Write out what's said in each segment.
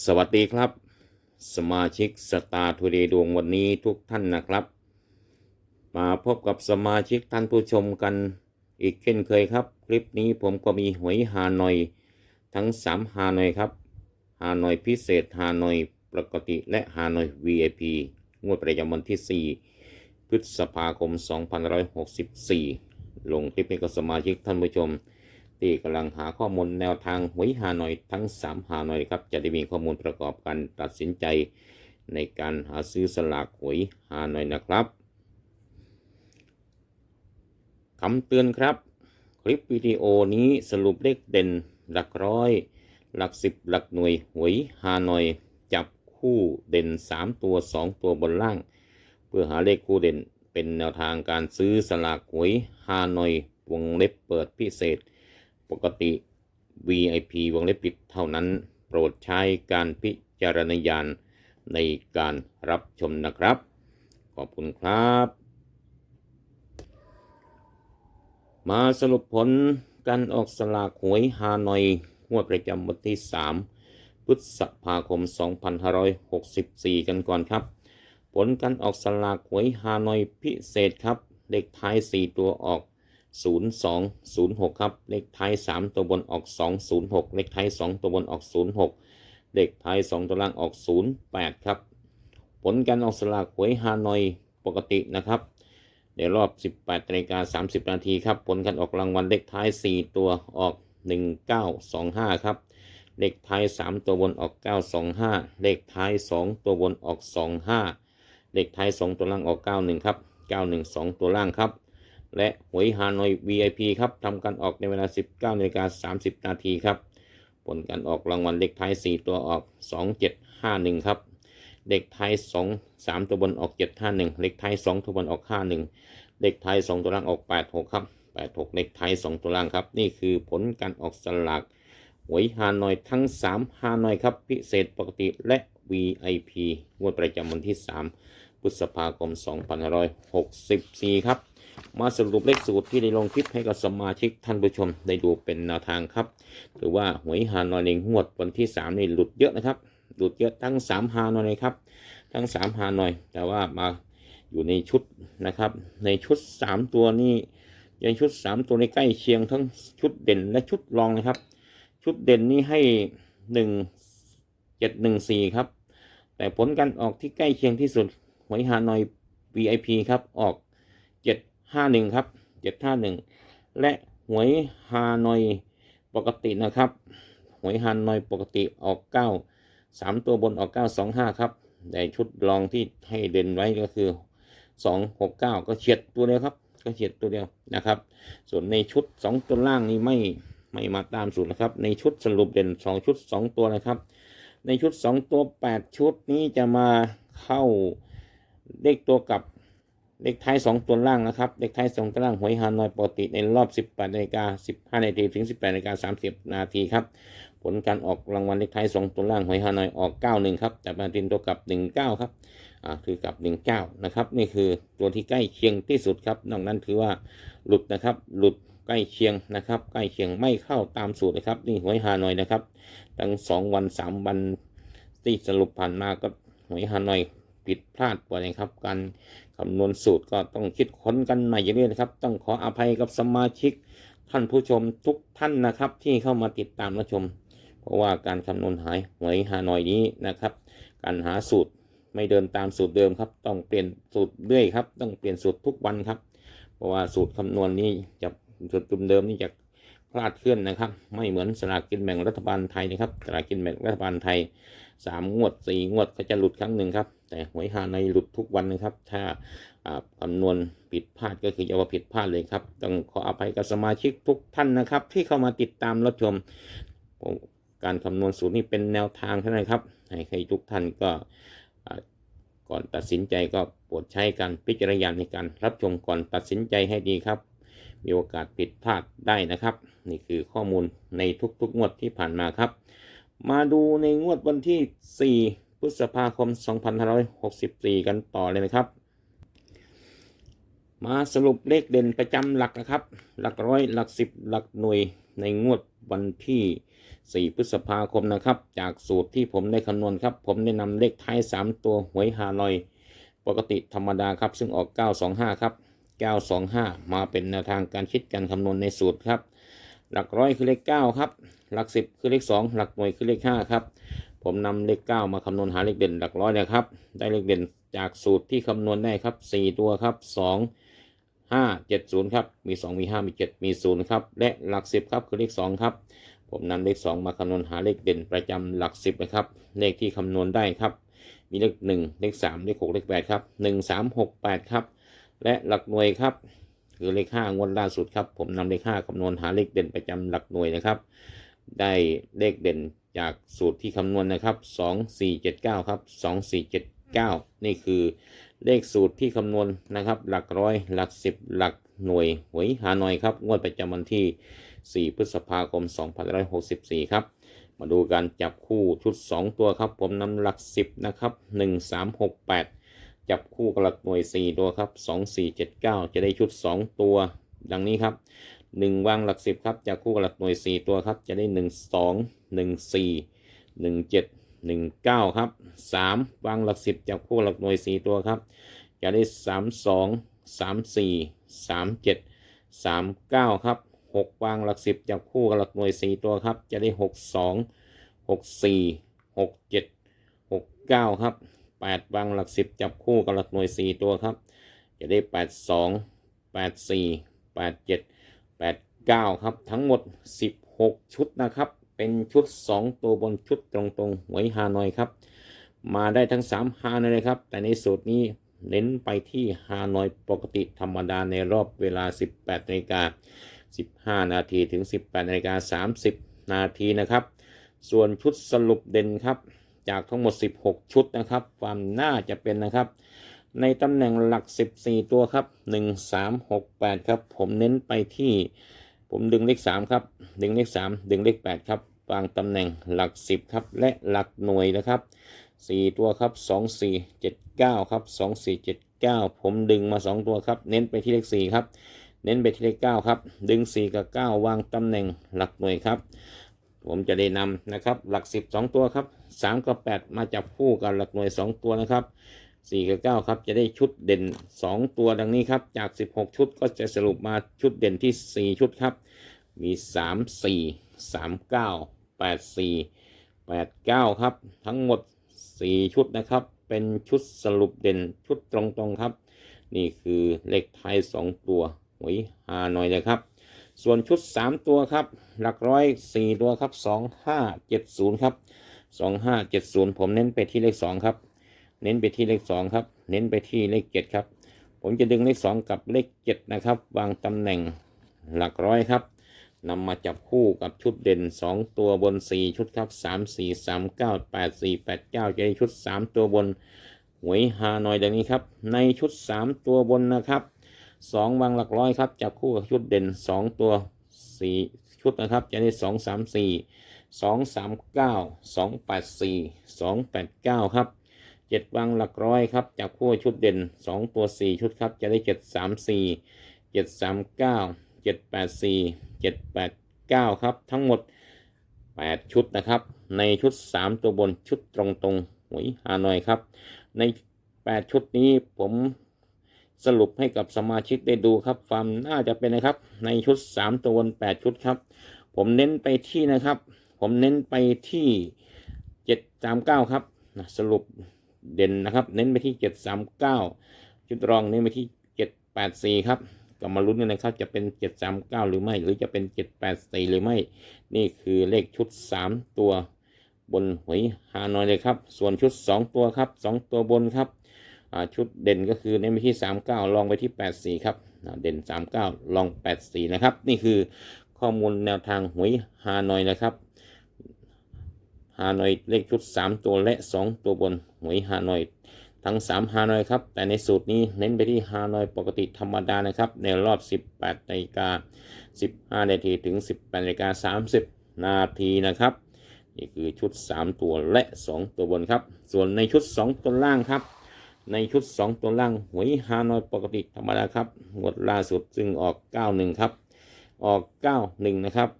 สวัสดีครับ สมาชิกสตาร์ทูเดย์ดวงวันนี้ทุกท่านนะครับ มาพบกับสมาชิกท่านผู้ชมกันอีกเช่นเคยครับ คลิปนี้ผมก็มีหวยฮานอยทั้ง 3 ฮานอยครับฮานอยพิเศษฮานอยปกติและฮานอย VIP งวดประจำวันที่ 4 พฤษภาคม 2564 ลงคลิปให้กับสมาชิกท่านผู้ชม ที่กำลังหาข้อมูลแนวทางหวยฮานอยทั้ง3ฮานอยครับ จะได้มีข้อมูลประกอบการตัดสินใจ ในการหาซื้อสลากหวยฮานอยนะครับคำเตือนครับ คลิปวิดีโอนี้สรุปเลขเด่น หลักร้อย หลักสิบหลักหน่วยหวยฮานอย จับคู่เด่น 3 ตัว 2 ตัวบนล่าง เพื่อหาเลขคู่เด่นเป็นแนวทางการซื้อสลากหวยฮานอย วงเล็บเปิดพิเศษ ปกติ VIP วงเล็บปิดเท่านั้น โปรดใช้การพิจารณญาณในการรับชมนะครับ ขอบคุณครับ มาสรุปผลการออกสลากหวยฮานอยงวดประจำวันที่ 3 พฤษภาคม 2564 กันก่อนครับ ผลการออกสลากหวยฮานอยพิเศษครับ เลขท้าย 4 ตัวออก 0206 ครับ เลขท้าย 3 ตัวบนออก 206 เลขท้าย 2 ตัวบนออก 06 เลขท้าย 2 ตัวล่างออก 08 ครับ ผลการออกสลากหวยฮานอยปกตินะครับ เดี๋ยวรอบ 18นาฬิกา30 นาทีครับ ผลการออกรางวัลเลขท้าย 4 ตัวออก 1925 ครับ เลขท้าย 3 ตัวบนออก 925 เลขท้าย 2 ตัวบนออก 25 เลขท้าย 2 ตัวล่างออก 91 ครับ 912 ตัวล่างครับ และหวยฮานอย VIP ครับทำการออกในเวลา 19นาฬิกา30 นาทีครับ ผลการออกรางวัลเลขท้าย 4 ตัวออก 2751 ครับเลขท้าย 2 3 ตัวบนออก 751เลขท้าย 2 ตัวบนออก 51เลขท้าย 2 ตัวล่างออก 86 ครับ 86เลขท้าย 2 ตัวล่างครับ นี่คือผลการออกสลากหวยฮานอยทั้ง 3 ฮานอยครับ พิเศษปกติและ VIP งวดประจำวันที่ 3 พฤษภาคม 2564 ครับ มาสรุปเลขสูตรที่ได้ลงคลิปให้กับสมาชิกท่านผู้ชมได้ดูเป็นแนวทางครับถือว่าหวยฮานอยในงวดวันที่ 3 นี่หลุดเยอะนะครับ หลุดเยอะทั้ง 3 ฮานอยเลยครับ ทั้ง 3 ฮานอย แต่ว่ามาอยู่ในชุดนะครับ ในชุด 3 ตัวนี้ยังชุด 3 ตัวในใกล้เคียงทั้งชุดเด่นและชุดรองนะครับ ชุดเด่นนี่ให้ 1 7 1 4 ครับ แต่ผลการออกที่ใกล้เคียงที่สุดหวยฮานอย VIP ครับออก 751ครับ751และหวยฮานอยปกตินะครับ หวยฮานอยปกติออก9 3ตัวบนออก925ครับแต่ชุดรองที่ให้เด่นไว้ก็คือ269ก็เฉียดตัวเดียวครับ ก็เฉียดตัวเดียวนะครับ ส่วนในชุด2ตัวล่างนี่ไม่ไม่มาตามสูตรนะครับ ในชุดสรุปเด่น2ชุด2ตัวนะครับ ในชุด2ตัว8ชุดนี้จะมาเข้าเลขตัวกลับ เลขท้าย 2 ตัวล่างนะครับ เลขท้าย2ตัวล่างหวยฮานอยปกติในรอบ 18นาฬิกา15นาทีถึง 18นาฬิกา30 นาทีครับ ผลการออกรางวัลเลขท้าย 2 ตัวล่างหวยฮานอยออก 91 ครับแต่มาตินตัวกลับ 19 ครับอ่าคือกลับ 19 นะครับ นี่คือตัวที่ใกล้เคียงที่สุดครับ นอกนั้นถือว่าหลุดนะครับ หลุดใกล้เคียงนะครับ ใกล้เคียงไม่เข้าตามสูตรนะครับ นี่หวยฮานอยนะครับ ตั้ง 2 วัน 3 วันที่สรุปผ่านมาก็หวยฮานอย ผิดพลาดไปนะครับ การคำนวณสูตรก็ต้องคิดค้นกันใหม่เรื่อยๆนะครับ ต้องขออภัยกับสมาชิก ท่านผู้ชมทุกท่านนะครับ ที่เข้ามาติดตามรับชม เพราะว่าการคำนวณหายหวยฮานอยนี้นะครับ การหาสูตรไม่เดินตามสูตรเดิมครับ ต้องเปลี่ยนสูตรเรื่อยครับ ต้องเปลี่ยนสูตรทุกวันครับ เพราะว่าสูตรคำนวณนี้จะสูตรเดิมนี่จะคลาดเคลื่อนนะครับ ไม่เหมือนสลากกินแบ่งรัฐบาลไทยนะครับสลากกินแบ่งรัฐบาลไทยสามงวดสี่งวดก็จะหลุดครั้งหนึ่งครับ แต่หวยฮาในหลุดทุกวันนะครับ ถ้าคำนวณผิดพลาดก็คือจะว่าผิดพลาดเลยครับ ต้องขออภัยกับสมาชิกทุกท่านนะครับ ที่เข้ามาติดตามรับชม การคำนวณสูตรนี้เป็นแนวทางเท่านั้นครับ ให้ใครทุกท่านก็อ่าก่อนตัดสินใจก็โปรดใช้การพิจารณาในการรับชมก่อนตัดสินใจให้ดีครับ มีโอกาสผิดพลาดได้นะครับ นี่คือข้อมูลในทุกๆงวดที่ผ่านมาครับ มาดูในงวดวันที่ 4 พฤษภาคม 2564 กันต่อเลยนะครับ มาสรุปเลขเด่นประจำหลักนะครับ หลักร้อยหลักสิบหลักหน่วยในงวดวันที่ 4 พฤษภาคมนะครับ จากสูตรที่ผมได้คำนวณครับ ผมได้นำเลขท้าย 3 ตัวหวยฮานอยปกติธรรมดาครับ ซึ่งออก 925 ครับ 925 มาเป็นแนวทางการคิดการคำนวณในสูตรครับ หลักร้อยคือเลข 9 ครับ หลัก 10 คือเลข 2 หลักหน่วยคือเลข 5 ครับ ผมนำเลข9มาคำนวณหาเลขเด่นหลักร้อยนะครับ ได้เลขเด่นจากสูตรที่คำนวณได้ครับ4ตัวครับ2 5 7 0ครับ มี2มี5มี7มี0ครับ และหลัก10ครับคือเลข2ครับ ผมนำเลข2มาคำนวณหาเลขเด่นประจำหลัก10นะครับ เลขที่คำนวณได้ครับ มีเลข1เลข3เลข6เลข8ครับ1 3 6 8ครับ และหลักหน่วยครับคือเลข5งวดล่าสุดครับ ผมนำเลข5คำนวณหาเลขเด่นประจำหลักหน่วยนะครับ ได้เลขเด่น จากสูตรที่คำนวณนะครับ 2479 ครับ 2479 นี่คือเลขสูตรที่คำนวณนะครับ หลักร้อย หลักสิบหลักหน่วยหวยฮานอยครับ งวดประจำวันที่ 4 พฤษภาคม 2564 ครับ มาดูการจับคู่ชุด 2 ตัวครับ ผมนำหลัก 10 นะครับ 1368 จับคู่กับหลักหน่วย 4 ตัวครับ 2479 จะได้ชุด 2 ตัว ดังนี้ครับ 1วางหลัก10ครับจับคู่กับหลักหน่วย 4 ตัวครับ จะได้ 1 2 1 4 1 7 1 9 ครับ 3 วางหลัก 10จับคู่หลักหน่วย 4 ตัวครับ จะได้ 3 2 3 4 3 7 3 9 ครับ 6 วางหลัก 10จับคู่กับหลักหน่วย 4 ตัวครับ จะได้ 6 2 6 4 6 7 6 9 ครับ 8 วางหลัก 10จับคู่กับหลักหน่วย 4 ตัวครับ จะได้ 8 2 8 4 8 7 8 9 ครับ ทั้งหมด 16 ชุดนะครับ เป็นชุด 2 ตัวบนชุดตรงๆหวยฮานอยครับ มาได้ทั้ง 3 ฮานอยเลยครับ แต่ในสูตรนี้เน้นไปที่ฮานอยปกติธรรมดาในรอบเวลา 18นาฬิกา15 นาทีถึง 18นาฬิกา30 นาทีนะครับ ส่วนชุดสรุปเด่นครับ จากทั้งหมด 16 ชุดนะครับ ความน่าจะเป็นนะครับ ในตำแหน่งหลัก 14 ตัวครับ 1 3 6 8 ครับ ผมเน้นไปที่ ผมดึงเลข 3 ครับ ดึงเลข 3 ดึงเลข 8 ครับวางตำแหน่งหลัก 10 ครับ และหลักหน่วยนะครับ 4 ตัวครับ 2 4 7 9 ครับ 2 4 7 9 ผมดึงมา 2 ตัวครับ เน้นไปที่เลข 4 ครับ เน้นไปที่เลข 9 ครับ ดึง 4 กับ 9 วางตำแหน่งหลักหน่วยครับ ผมจะได้นำนะครับ หลัก 10 2 ตัวครับ 3 กับ 8 มาจับคู่กับหลักหน่วย 2 ตัวนะครับ 4 กับ 9 ครับ จะได้ชุดเด่น 2 ตัวดังนี้ครับ จาก 16 ชุดก็จะสรุปมาชุดเด่นที่ 4 ชุดครับ มี 3 4 3 9 8 4 8 9 ครับ ทั้งหมด 4 ชุดนะครับ เป็นชุดสรุปเด่นชุดตรงๆครับ นี่คือเลขไทย 2 ตัวหวยฮานอยนะครับ ส่วนชุด 3 ตัวครับ หลักร้อย 4 ตัวครับ 2570 ครับ 2570 ผมเน้นไปที่เลข 2 ครับ เน้นไปที่เลข2ครับ เน้นไปที่เลข7ครับ ผมจะดึงเลข2กับเลข7นะครับ วางตำแหน่งหลักร้อยครับนำมาจับคู่กับชุดเด่น 2 ตัวบน 4 ชุดครับ 3 4 3 9 8 4 8 9จะได้ชุด 3 ตัวบนหวยฮานอยดังนี้ครับ ในชุด 3 ตัวบนนะครับ 2 วางหลักร้อยครับ จับคู่กับชุดเด่น 2 ตัว 4 ชุดนะครับ จะได้ 2 3 4 2 3 9 2 8 4 2 8 9 ครับ 7วางหลักร้อยครับจับคู่ชุดเด่น2ตัว4ชุดครับจะได้7 3 4 7 3 9 7 8 4 7 8 9ครับทั้งหมด8ชุดนะครับ ในชุด3ตัวบนชุดตรงตรงหวยฮานอยครับ ใน8ชุดนี้ผมสรุปให้กับสมาชิกได้ดูครับความน่าจะเป็นนะครับ ในชุด3ตัวบน8ชุดครับ ผมเน้นไปที่นะครับ ผมเน้นไปที่739ครับนะสรุป เด่นนะครับ เน้นไปที่ 739ชุดรองเน้นไปที่ 784 ครับก็มาลุ้นกันนะครับจะเป็น 739 หรือไม่หรือจะเป็น 784 หรือไม่ นี่คือเลขชุด 3 ตัวบนหวยฮานอยเลยครับ ส่วนชุด 2 ตัวครับ 2 ตัวบนครับชุดเด่นก็คือเน้นไปที่ 39 ลองไปที่ 84 ครับอ่าเด่น 39 ลอง 84 นะครับ นี่คือข้อมูลแนวทางหวยฮานอยนะครับ ฮานอยเลขชุด 3 ตัวและ 2 ตัวบนหวยฮานอย ทั้ง 3 ฮานอยครับ แต่ในสูตรนี้เน้นไปที่ฮานอยปกติธรรมดานะครับ ในรอบ 18นาฬิกา15 นาทีถึง 18นาฬิกา30 นาทีนะครับนี่คือชุด 3 ตัวและ 2 ตัวบนครับ ส่วนในชุด 2 ตัวล่างครับ ในชุด 2 ตัวล่างหวยฮานอยปกติธรรมดาครับงวดล่าสุดซึ่งออก 91 ครับ ออก 91 นะครับ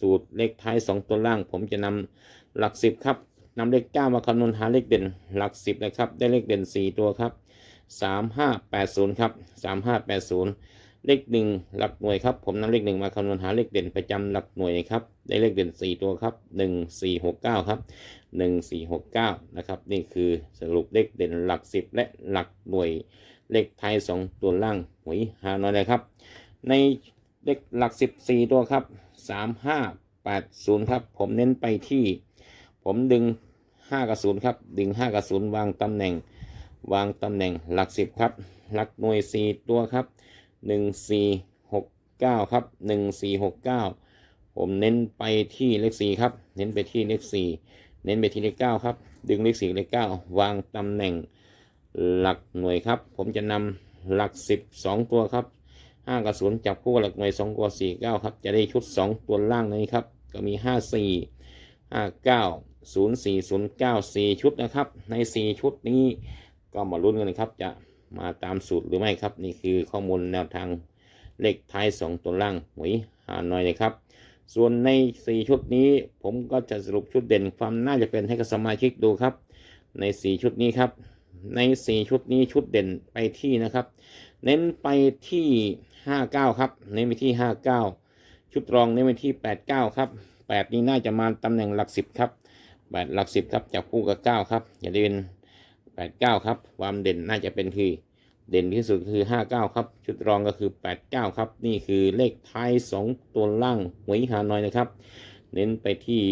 สูตรเลขท้ายสองตัวล่างผมจะนำ หลักสิบครับนำเลขเก้ามาคำนวณหาเลขเด่นหลักสิบนะครับ ได้เลขเด่นสี่ตัวครับสามห้าแปดศูนย์ครับสามห้าแปดศูนย์เลขหนึ่งหลักหน่วยครับ ผมนำเลขหนึ่งมาคำนวณหาเลขเด่นประจำหลักหน่วยครับ ได้เลขเด่นสี่ตัวครับหนึ่งสี่หกเก้าครับหนึ่งสี่หกเก้านะครับ นี่คือสรุปเลขเด่นหลักสิบและหลักหน่วยเลขไทยสองตัวล่างหวยหาน้อยนะครับ ในเลขหลักสิบสี่ตัวครับสามห้าแปดศูนย์ครับ ผมเน้นไปที่ ผมดึงห้ากับศูนครับ ดึงห้ากับศูนวางตำแหน่ง วางตำแหน่งหลักสิบครับ หลักหน่วยสี่ตัวครับหนึ่งสี่หกเก้าครับหนึ่งสี่หกเก้าผมเน้นไปที่เลขสี่ครับ เน้นไปที่เลขสี่เน้นไปที่เลขเก้าครับ ดึงเลขสี่เลขเก้าวางตำแหน่งหลักหน่วยครับ ผมจะนำหลักสิบสองตัวครับห้ากับศูนจับคู่หลักหน่วยสองตัวสี่เก้าครับ จะได้ชุดสองตัวล่างนี้ครับ ก็มีห้าสี่ห้าเก้าศูนย์สี่ศูนย์เก้าสี่ชุดนะครับ ในสี่ชุดนี้ก็มาลุ้นกันนะครับจะมาตามสูตรหรือไม่ครับ นี่คือข้อมูลแนวทางเลขท้ายสองตัวล่างหวยหาหน่อยนะครับ ส่วนในสี่ชุดนี้ผมก็จะสรุปชุดเด่นความน่าจะเป็นให้กับสมาชิกดูครับ ในสี่ชุดนี้ครับ ในสี่ชุดนี้ชุดเด่นไปที่นะครับ เน้นไปที่ห้าเก้าครับ เน้นไปที่ห้าเก้าชุดรองเน้นไปที่แปดเก้าครับแปดนี้น่าจะมาตำแหน่งหลักสิบครับ แปดหลักสิบครับจับคู่กับเก้าครับอย่าเด่นแปดเก้าครับ ความเด่นน่าจะเป็นคือเด่นที่สุดคือห้าเก้าครับ ชุดรองก็คือแปดเก้าครับ นี่คือเลขท้ายสองตัวล่างหวยฮานอยนะครับ เน้นไปที่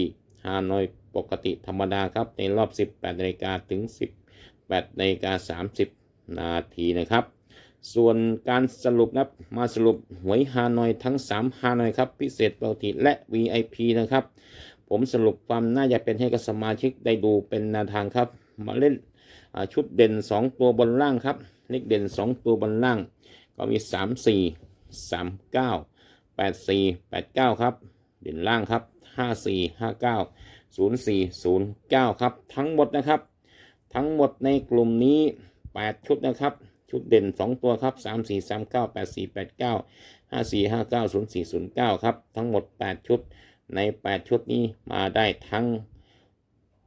ฮานอยปกติธรรมดาครับ ในรอบ18นาฬิกาถึง18นาฬิกา30นาทีนะครับส่วนการสรุปนะมาสรุปหวยฮานอยทั้ง 3 ฮานอยครับ พิเศษปกติและ VIP นะครับ ผมสรุปความน่าจะเป็นให้กับสมาชิกได้ดูเป็นแนวทางครับ มาเล่นชุดเด่น 2 ตัวบนล่างครับ เลขเด่น 2 ตัวบนล่าง ก็มี 3 4 3 9 8 4 8 9 ครับ เด่นล่างครับ 5 4 5 9 0 4 0 9 ครับ ทั้งหมดนะครับ ทั้งหมดในกลุ่มนี้ 8 ชุดนะครับ ชุดเด่น 2 ตัวครับ 3 4 3 9 8 4 8 9 5 4 5 9 0 4 0 9 ครับ ทั้งหมด 8 ชุด ใน 8 ชุดนี้มาได้ทั้ง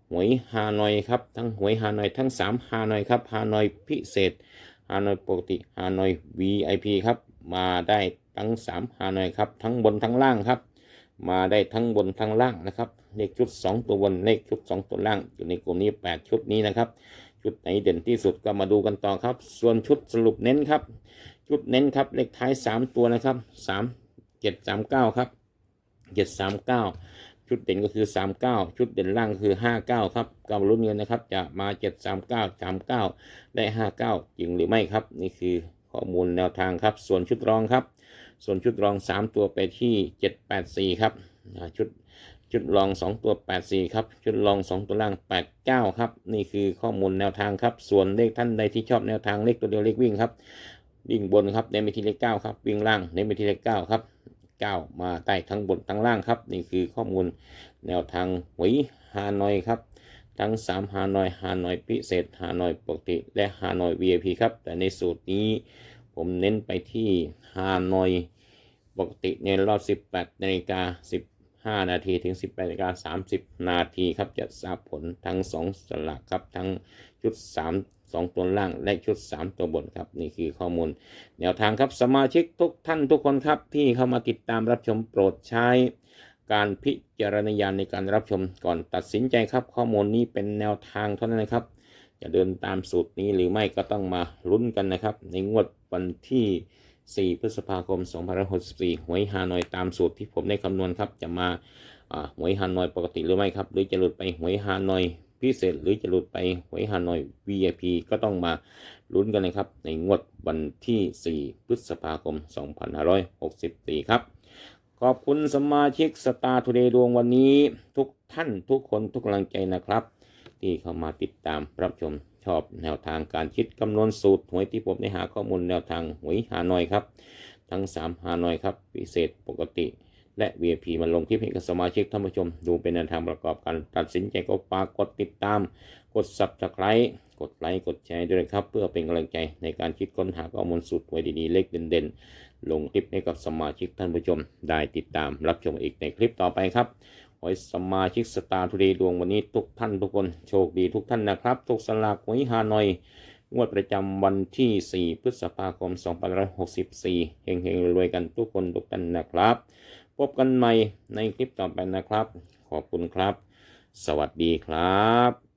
หวยฮานอยครับ ทั้งหวยฮานอยทั้ง 3 ฮานอยครับฮานอยพิเศษฮานอยปกติฮานอย VIP ครับ มาได้ทั้ง 3 ฮานอยครับ ทั้งบนทั้งล่างครับ มาได้ทั้งบนทั้งล่างนะครับ เลขชุด 2 ตัวบนเลขชุด 2 ตัวล่าง อยู่ในกลุ่มนี้ 8 ชุดนี้นะครับ ชุดไหนเด่นที่สุดก็มาดูกันต่อครับ ส่วนชุดสรุปเน้นครับ ชุดเน้นครับเลขท้าย 3 ตัวนะครับ 3 7 3 9 ครับ 7 3 9ชุดเด่นก็คือ39ชุดเด่นล่างคือ59ครับกำลุ้นเงินนะครับ จะมา7 3 9 39ได้59จริงหรือไม่ครับ นี่คือข้อมูลแนวทางครับ ส่วนชุดรองครับ ส่วนชุดรอง3ตัวไปที่784ครับชุดชุดรอง 2 ตัว 84 ครับ ชุดรอง 2 ตัวล่าง 89 ครับ นี่คือข้อมูลแนวทางครับ ส่วนเลขท่านใดที่ชอบแนวทางเลขตัวเดียวเลขวิ่งครับ วิ่งบนครับเน้นไปที่เลข9ครับ วิ่งล่างเน้นไปที่เลข9ครับ 9มาใต้ทั้งบนทั้งล่างครับ นี่คือข้อมูลแนวทางหวยฮานอยครับ ทั้ง 3 ฮานอยฮานอยพิเศษฮานอยปกติ และฮานอย VIP ครับ แต่ในสูตรนี้ผมเน้นไปที่ฮานอยปกติในรอบ 18นาฬิกา15 นาทีถึง 18นาฬิกา30 นาทีครับจะทราบผลทั้ง 2 สลากครับทั้งชุด3 2 ตัวล่างและชุด 3 ตัวบนครับ นี่คือข้อมูล แนวทางครับสมาชิกทุกท่านทุกคนครับ ที่เข้ามาติดตามรับชมโปรดใช้ การพิจารณญาณในการรับชมก่อนตัดสินใจครับ ข้อมูลนี้เป็นแนวทางเท่านั้นนะครับ จะเดินตามสูตรนี้หรือไม่ก็ต้องมาลุ้นกันนะครับ ในงวดวันที่ 4 พฤษภาคม 2564 หวยฮานอยตามสูตรที่ผมได้คำนวณครับจะมาอ่าหวยฮานอยปกติหรือไม่ครับ หรือจะหลุดไปหวยฮานอย พิเศษหรือจะหลุดไปหวยฮานอย VIP ก็ต้องมาลุ้นกันนะครับ ในงวดวันที่ 4 พฤษภาคม 2564 ครับ ขอบคุณสมาชิกสตาร์ทูเดย์ดวงวันนี้ทุกท่านทุกคนทุกกำลังใจนะครับ ที่เข้ามาติดตามรับชมชอบแนวทางการคิดคำนวณสูตรหวยที่ผมได้หาข้อมูลแนวทางหวยหานอยครับ ทั้ง3หานอยครับ พิเศษปกติ และ VIP มาลงคลิปให้กับสมาชิกท่านผู้ชม ดูเป็นแนวทางประกอบการตัดสินใจก็ฝากกดติดตาม กด subscribe กดไลค์กดแชร์ด้วยนะครับ เพื่อเป็นกำลังใจในการคิดค้นหาข้อมูลสูตรหวยดีๆ เลขเด่นๆ ลงคลิปให้กับสมาชิกท่านผู้ชม ได้ติดตามรับชมอีกในคลิปต่อไปครับขอให้สมาชิกสตาร์ทูเดย์ดวงวันนี้ทุกท่านทุกคนโชคดีทุกท่านนะครับทุกสลากหวยฮานอยงวดประจำวันที่ 4 พฤษภาคม 2564 เฮงๆรวยๆกันทุกคนทุกท่านนะครับ พบกันใหม่ในคลิปต่อไปนะครับ ขอบคุณครับ สวัสดีครับ